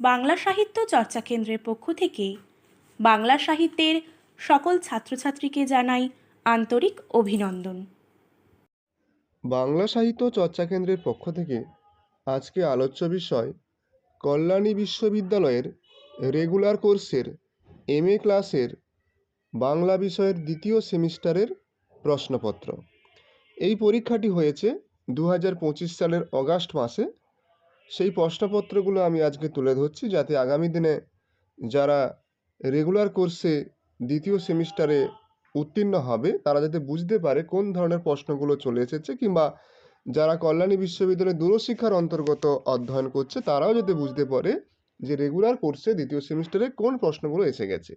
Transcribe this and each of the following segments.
বাংলা সাহিত্য চর্চা কেন্দ্রের পক্ষ থেকে বাংলা সাহিত্যের সকল ছাত্রছাত্রীকে জানাই আন্তরিক অভিনন্দন। বাংলা সাহিত্য চর্চা কেন্দ্রের পক্ষ থেকে আজকে আলোচ্য বিষয় কল্যাণী বিশ্ববিদ্যালয়ের রেগুলার কোর্সের এম এ ক্লাসের বাংলা বিষয়ের দ্বিতীয় সেমিস্টারের প্রশ্নপত্র। এই পরীক্ষাটি হয়েছে দু হাজার পঁচিশ সালের অগাস্ট মাসে সেই প্রশ্নপত্রগুলো আমি আজকে তুলে ধরছি যাতে আগামী দিনে যারা রেগুলার কোর্সে দ্বিতীয় সেমিস্টারে উত্তীর্ণ হবে, তারা যাতে বুঝতে পারে কোন ধরনের প্রশ্নগুলো চলে এসেছে কিংবা যারা কল্যাণী বিশ্ববিদ্যালয়ে দূরশিক্ষার অন্তর্গত অধ্যয়ন করছে, তারাও যাতে বুঝতে পারে যে রেগুলার কোর্সে দ্বিতীয় সেমিস্টারে কোন প্রশ্নগুলো এসে গেছে।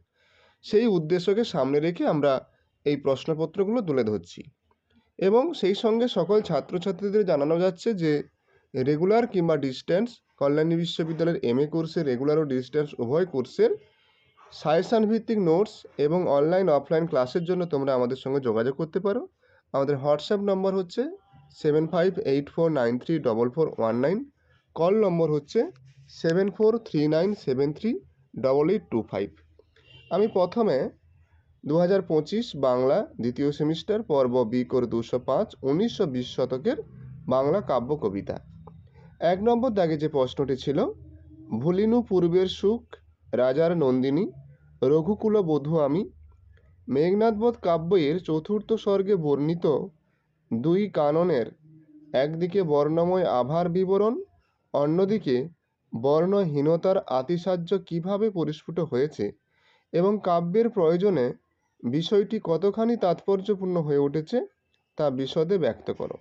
সেই উদ্দেশ্যকে সামনে রেখে আমরা এই প্রশ্নপত্রগুলো তুলে ধরছি। এবং সেই সঙ্গে সকল ছাত্রছাত্রীদের জানানো যাচ্ছে যে রেগুলার কিংবা ডিস্ট্যান্স কল্যাণী বিশ্ববিদ্যালয়ের এম এ কোর্সে রেগুলার ও ডিস্ট্যান্স উভয় কোর্সের সাজেশান ভিত্তিক নোটস এবং অনলাইন অফলাইন ক্লাসের জন্য তোমরা আমাদের সঙ্গে যোগাযোগ করতে পারো। আমাদের হোয়াটসঅ্যাপ নম্বর হচ্ছে seven five eight four nine three double four one nine call number হচ্ছে seven four three nine seven three double eight two five আমি প্রথমে দু হাজার পঁচিশ বাংলা দ্বিতীয় সেমিস্টার পর্ব বি কোর দুশো পাঁচ উনিশশো বিশ শতকের বাংলা কাব্য কবিতা এক নম্বর দাগে যে প্রশ্নটি ছিল, ভুলিনু পূর্বের সুখ, রাজার নন্দিনী, রঘুকুল বধূ আমি মেঘনাথবধ কাব্যের চতুর্থ স্বর্গে বর্ণিত দুই কাননের একদিকে বর্ণময় আভার বিবরণ, অন্যদিকে বর্ণহীনতার আতিশায্য কীভাবে পরিস্ফুট হয়েছে এবং কাব্যের প্রয়োজনে বিষয়টি কতখানি তাৎপর্যপূর্ণ হয়ে উঠেছে তা বিশদে ব্যক্ত করো।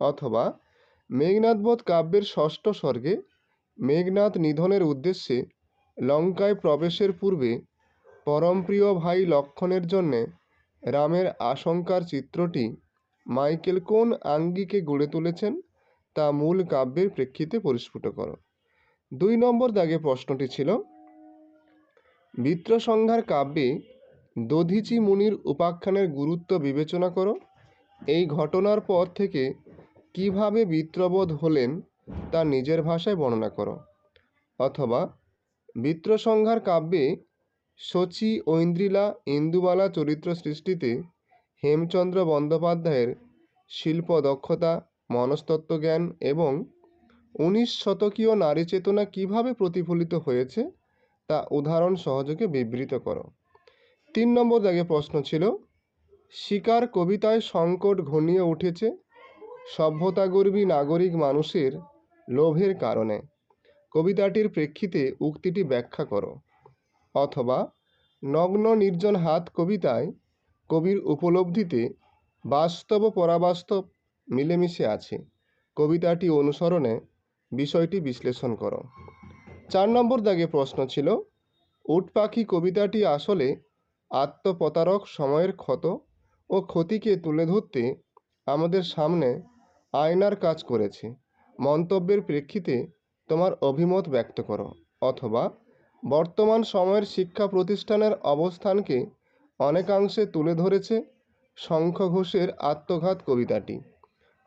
অথবা মেঘনাথবধ কাব্যের ষষ্ঠ স্বর্গে মেঘনাথ নিধনের উদ্দেশ্যে লঙ্কায় প্রবেশের পূর্বে পরমপ্রিয় ভাই লক্ষণের জন্যে রামের আশঙ্কার চিত্রটি মাইকেল কোন আঙ্গিকে গড়ে তুলেছেন তা মূল কাব্যের প্রেক্ষিতে পরিস্ফুট করো। দুই নম্বর দাগে প্রশ্নটি ছিল বিত্রসংহার কাব্যে দধিচি মুনির উপাখ্যানের গুরুত্ব বিবেচনা করো। এই ঘটনার পর থেকে কীভাবে বিত্রবোধ হলেন তা নিজের ভাষায় বর্ণনা করো। অথবা, বিত্রসংহার কাব্যে শচী ঐন্দ্রিলা ইন্দুবালা চরিত্র সৃষ্টিতে হেমচন্দ্র বন্দ্যোপাধ্যায়ের শিল্প দক্ষতা মনস্তত্ত্ব জ্ঞান এবং উনিশ শতকীয় নারী চেতনা কীভাবে প্রতিফলিত হয়েছে তা উদাহরণ সহযোগে বিবৃত করো। তিন নম্বর দাগে প্রশ্ন ছিল, শিকার কবিতায় সংকট ঘনিয়ে উঠেছে সভ্যতাগর্বী নাগরিক মানুষের লোভের কারণে। কবিতাটির প্রেক্ষিতে উক্তিটি ব্যাখ্যা করো। অথবা নগ্ন নির্জন হাত কবিতায় কবির উপলব্ধিতে বাস্তব পরাবাস্তব মিলেমিশে আছে। কবিতাটি অনুসরণে বিষয়টি বিশ্লেষণ করো। চার নম্বর দাগে প্রশ্ন ছিল, উট পাখি কবিতাটি আসলে আত্মপ্রতারক সময়ের ক্ষত ও ক্ষতিকে তুলে ধরতে আমাদের সামনে আয়নার কাজ করেছে। মন্তব্যের প্রেক্ষিতে তোমার অভিমত ব্যক্ত করো, অথবা বর্তমান সময়ের শিক্ষা প্রতিষ্ঠানের অবস্থানকে অনেকাংশে তুলে ধরেছে শঙ্খ ঘোষের আত্মঘাত কবিতাটি।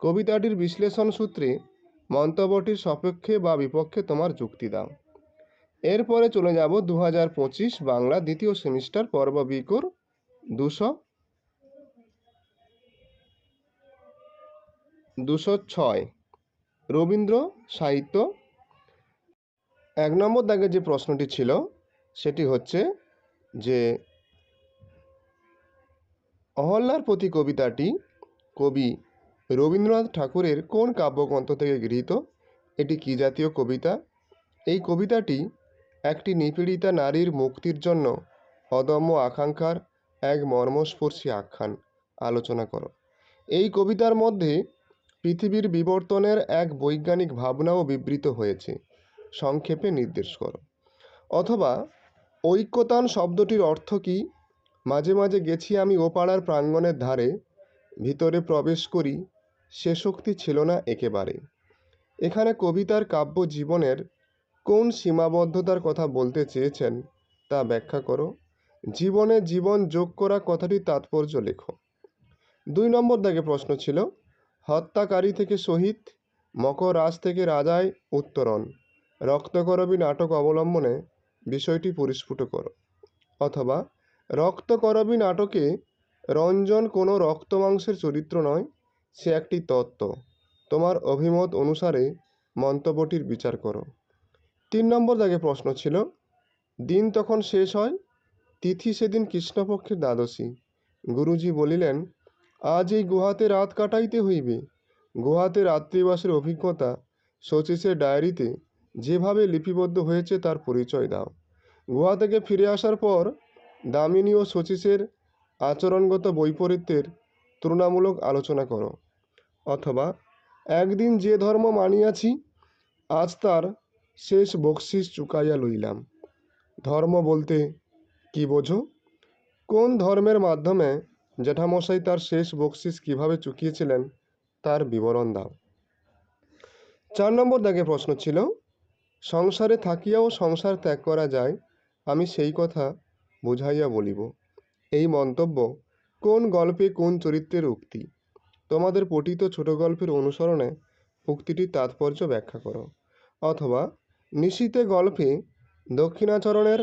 কবিতাটির বিশ্লেষণ সূত্রে মন্তব্যটির সপক্ষে বা বিপক্ষে তোমার যুক্তি দাও। এরপরে চলে যাব দু হাজার পঁচিশ বাংলা দ্বিতীয় সেমিস্টার পর্ব বিকোর দুশো দুশো ছয়। রবীন্দ্র সাহিত্য। এক নম্বর দাগে যে প্রশ্নটি ছিল, সেটি হচ্ছে যে, অহল্যার প্রতি কবিতাটি কবি রবীন্দ্রনাথ ঠাকুরের কোন কাব্যগ্রন্থ থেকে গৃহীত? এটি কী জাতীয় কবিতা? এই কবিতাটি একটি নিপীড়িতা নারীর মুক্তির জন্য অদম্য আকাঙ্ক্ষার এক মর্মস্পর্শী আখ্যান। আলোচনা করো। এই কবিতার মধ্যে পৃথিবীর বিবর্তনের এক বৈজ্ঞানিক ভাবনাও বিবৃত হয়েছে। সংক্ষেপে নির্দেশ করো। অথবা, ঐক্যতান শব্দটির অর্থ কী? মাঝে মাঝে গেছি আমি ও পাড়ার প্রাঙ্গণের ধারে, ভিতরে প্রবেশ করি, সে শক্তি ছিল না একেবারে। এখানে কবিতার কাব্য জীবনের কোন সীমাবদ্ধতার কথা বলতে চেয়েছেন তা ব্যাখ্যা করো। জীবনে জীবন যোগ করা কথাটির তাৎপর্য লেখো। দুই নম্বর দাগে প্রশ্ন ছিল হত্যাকারী থেকে শহীদ, মকর থেকে রাজায় উত্তরণ। রক্তকরবী নাটক অবলম্বনে বিষয়টি পরিস্ফুট করো। অথবা, রক্তকরবী নাটকে রঞ্জন কোনো রক্ত মাংসের চরিত্র নয়, সে একটি তত্ত্ব। তোমার অভিমত অনুসারে মন্তব্যটির বিচার করো। তিন নম্বর দাগে প্রশ্ন ছিল, দিন তখন শেষ হয়, তিথি সেদিন কৃষ্ণপক্ষের দ্বাদশী। গুরুজি বলিলেন আজ এই গুহাতে রাত কাটাইতে হইবে। গুহাতে রাত্রিবাসের অভিজ্ঞতা শচীশের ডায়েরিতে যেভাবে লিপিবদ্ধ হয়েছে তার পরিচয় দাও। গুহা থেকে ফিরে আসার পর দামিনী ও শচীশের আচরণগত বৈপরীত্যের তুলনামূলক আলোচনা করো। অথবা, একদিন যে ধর্ম মানিয়াছি, আজ তার শেষ বকশিস চুকাইয়া লইলাম। ধর্ম বলতে কি বোঝো? কোন ধর্মের মাধ্যমে জ্যাঠামশাই তার শেষ বকশিস কীভাবে চুকিয়েছিলেন, তার বিবরণ দাও। চার নম্বর দাগে প্রশ্ন ছিল, সংসারে থাকিয়াও সংসার ত্যাগ করা যায়, আমি সেই কথা বুঝাইয়া বলিব। এই মন্তব্য কোন গল্পে কোন চরিত্রের উক্তি? তোমাদের পঠিত ছোট গল্পের অনুসরণে উক্তিটির তাৎপর্য ব্যাখ্যা করো। অথবা নিশীতে গল্পে দক্ষিণাচরণের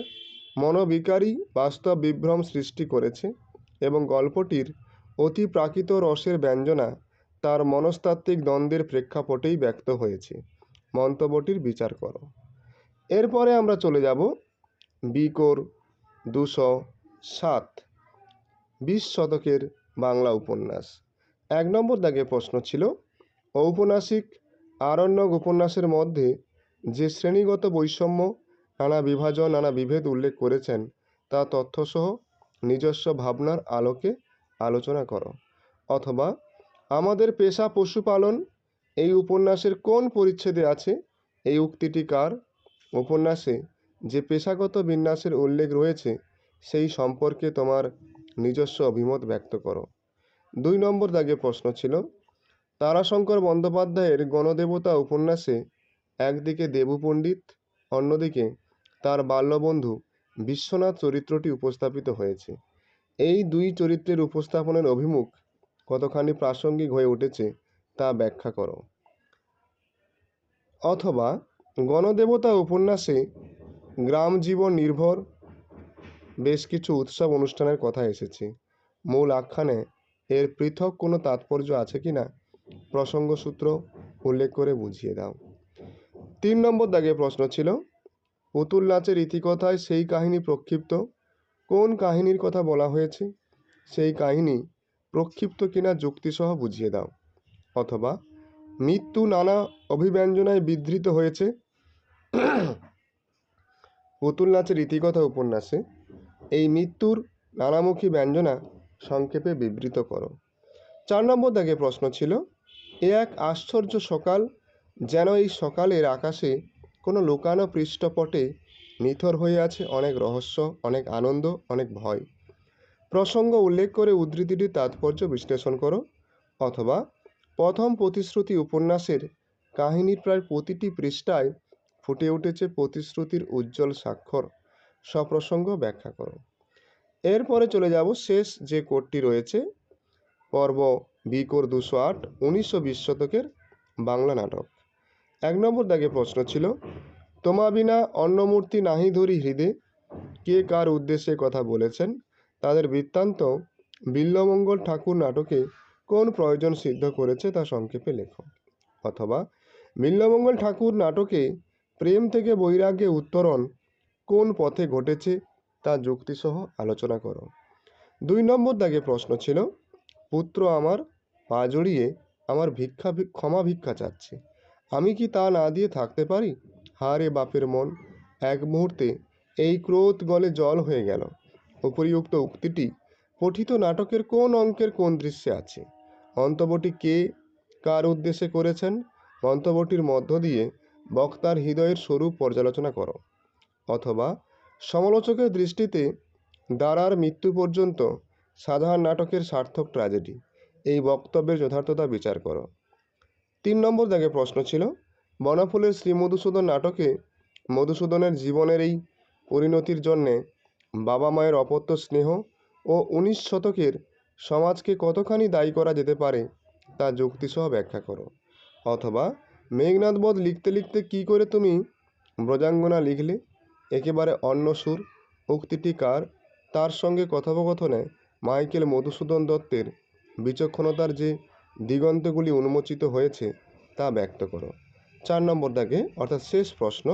মনোবিকারী বাস্তব বিভ্রম সৃষ্টি করেছে এবং গল্পটির অতি প্রাকৃত রসের ব্যঞ্জনা তার মনস্তাত্ত্বিক দ্বন্দ্বের প্রেক্ষাপটেই ব্যক্ত হয়েছে। মন্তব্যটির বিচার করো। এরপরে আমরা চলে যাব বিকোর দুশো সাত, বিশ শতকের বাংলা উপন্যাস। এক নম্বর দাগে প্রশ্ন ছিল, ঔপন্যাসিক আরণ্যক উপন্যাসের মধ্যে যে শ্রেণীগত বৈষম্য, নানা বিভাজন, নানা বিভেদ উল্লেখ করেছেন, তা তথ্যসহ নিজস্ব ভাবনার আলোকে আলোচনা করো। অথবা, আমাদের পেশা পশুপালন, এই উপন্যাসের কোন পরিচ্ছেদে আছে? এই উক্তিটি কার? উপন্যাসে যে পেশাগত বিন্যাসের উল্লেখ রয়েছে, সেই সম্পর্কে তোমার নিজস্ব অভিমত ব্যক্ত করো। দুই নম্বর দাগে প্রশ্ন ছিল, তারাশঙ্কর বন্দ্যোপাধ্যায়ের গণদেবতা উপন্যাসে একদিকে দেবু পণ্ডিত, অন্যদিকে তার বাল্যবন্ধু বিশ্বনাথ চরিত্রটি উপস্থাপিত হয়েছে। এই দুই চরিত্রের উপস্থাপনের অভিমুখ কতখানি প্রাসঙ্গিক হয়ে উঠেছে তা ব্যাখ্যা করো। অথবা গণদেবতা উপন্যাসে গ্রাম জীবন নির্ভর বেশ কিছু উৎসব অনুষ্ঠানের কথা এসেছে। মূল আখ্যানে এর পৃথক কোনো তাৎপর্য আছে কি না প্রসঙ্গসূত্র উল্লেখ করে বুঝিয়ে দাও। তিন নম্বর দাগে প্রশ্ন ছিল পুতুল নাচের ইতিকথায় সেই কাহিনী প্রক্ষিপ্ত? কোন কাহিনীর কথা বলা হয়েছে? সেই কাহিনী প্রক্ষিপ্ত কিনা যুক্তিসহ বুঝিয়ে দাও। অথবা মৃত্যু নানা অভিব্যঞ্জনায় বিধৃত হয়েছে? পুতুল নাচের ইতিকথা উপন্যাসে এই মৃত্যুর নানামুখী ব্যঞ্জনা সংক্ষেপে বিবৃত করো। চার নম্বর দাগে প্রশ্ন ছিল, এ এক আশ্চর্য সকাল যেন এই সকালের আকাশে কোনো লুকানো পৃষ্ঠপটে নিথর হয়ে আছে অনেক রহস্য, অনেক আনন্দ, অনেক ভয়। প্রসঙ্গ উল্লেখ করে উদ্ধৃতিটির তাৎপর্য বিশ্লেষণ করো। অথবা প্রথম প্রতিশ্রুতি উপন্যাসের কাহিনীর প্রায় প্রতিটি পৃষ্ঠায় ফুটে উঠেছে প্রতিশ্রুতির উজ্জ্বল স্বাক্ষর। সপ্রসঙ্গ ব্যাখ্যা করো। এরপরে চলে যাব শেষ যে কোডটি রয়েছে, পর্ব বি কোর দুশো আট, উনিশশো বিশ শতকের বাংলা নাটক। এক নম্বর দাগে প্রশ্ন ছিল, তোমা বিনা অন্নমূর্তি নাহি ধরি হৃদে। কে কার উদ্দেশ্যে কথা বলেছেন? তাদের বৃত্তান্ত বিল্লমঙ্গল ঠাকুর নাটকে কোন প্রয়োজন সিদ্ধ করেছে তা সংক্ষেপে লেখো। অথবা, বিল্লমঙ্গল ঠাকুর নাটকে প্রেম থেকে বৈরাগ্যে উত্তরণ কোন পথে ঘটেছে তা যুক্তিসহ আলোচনা করো। দুই নম্বর দাগে প্রশ্ন ছিল, পুত্র আমার পা জড়িয়ে আমার ভিক্ষা ক্ষমা ভিক্ষা চাচ্ছে। আমি কি তা না দিয়ে থাকতে পারি? হারে বাপের মন। এক মুহূর্তে এই ক্রোধ গলে জল হয়ে গেল। উপরিউক্ত উক্তিটি পঠিত নাটকের কোন অঙ্কের কোন দৃশ্যে আছে? মন্তব্যটি কে কার উদ্দেশ্যে করেছেন? মন্তব্যটির মধ্য দিয়ে বক্তার হৃদয়ের স্বরূপ পর্যালোচনা করো। অথবা সমালোচকের দৃষ্টিতে দারার মৃত্যু পর্যন্ত সাধারণ নাটকের সার্থক ট্র্যাজেডি। এই বক্তব্যের যথার্থতা বিচার করো। তিন নম্বর দাগে প্রশ্ন ছিল, বনফুলের শ্রী মধুসূদন নাটকে মধুসূদনের জীবনের এই পরিণতির জন্যে বাবা মায়ের অপত্য স্নেহ ও উনিশ শতকের সমাজকে কতখানি দায়ী করা যেতে পারে তা যুক্তিসহ ব্যাখ্যা করো। অথবা মেঘনাথ বধ লিখতে লিখতে কী করে তুমি ব্রজাঙ্গনা লিখলে? একেবারে অন্য সুর। উক্তিটি কার? তার সঙ্গে কথোপকথনে মাইকেল মধুসূদন দত্তের বিচক্ষণতার যে দিগন্তগুলি উন্মোচিত হয়েছে, তা ব্যক্ত করো। চার নম্বর দাগে, অর্থাৎ শেষ প্রশ্ন,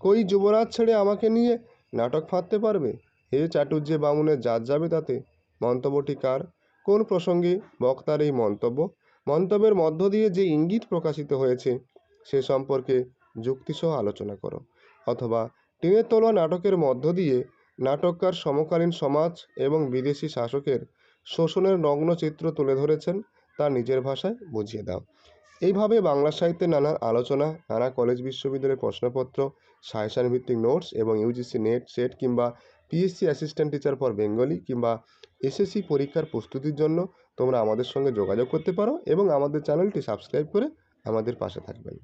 কই যুবরাজ ছেড়ে আমাকে নিয়ে নাটক ফাঁদতে পারবে? হে চাটুর্যে বামুনের জাত যাবে তাতে? মন্তব্যটি কার? কোন প্রসঙ্গে বক্তার এই মন্তব্য? মন্তব্যের মধ্য দিয়ে যে ইঙ্গিত প্রকাশিত হয়েছে, সে সম্পর্কে যুক্তিসহ আলোচনা করো। অথবা টিনের তোলা নাটকের মধ্য দিয়ে নাটককার সমকালীন সমাজ এবং বিদেশি শাসকের শোষণের নগ্ন চিত্র তুলে ধরেছেন তা নিজের ভাষায় বুঝিয়ে দাও। এইভাবে বাংলা সাহিত্যের নানা আলোচনা, নানা কলেজ বিশ্ববিদ্যালয়ের প্রশ্নপত্র সায়েশান ভিত্তিক নোটস এবং ইউজিসি নেট সেট কিংবা PSC assistant teacher for Bengali কিংবা এসএসসি পরীক্ষার প্রস্তুতির জন্য তোমরা আমাদের সঙ্গে যোগাযোগ করতে পারো এবং আমাদের চ্যানেলটি সাবস্ক্রাইব করে আমাদের পাশে থাকবেন।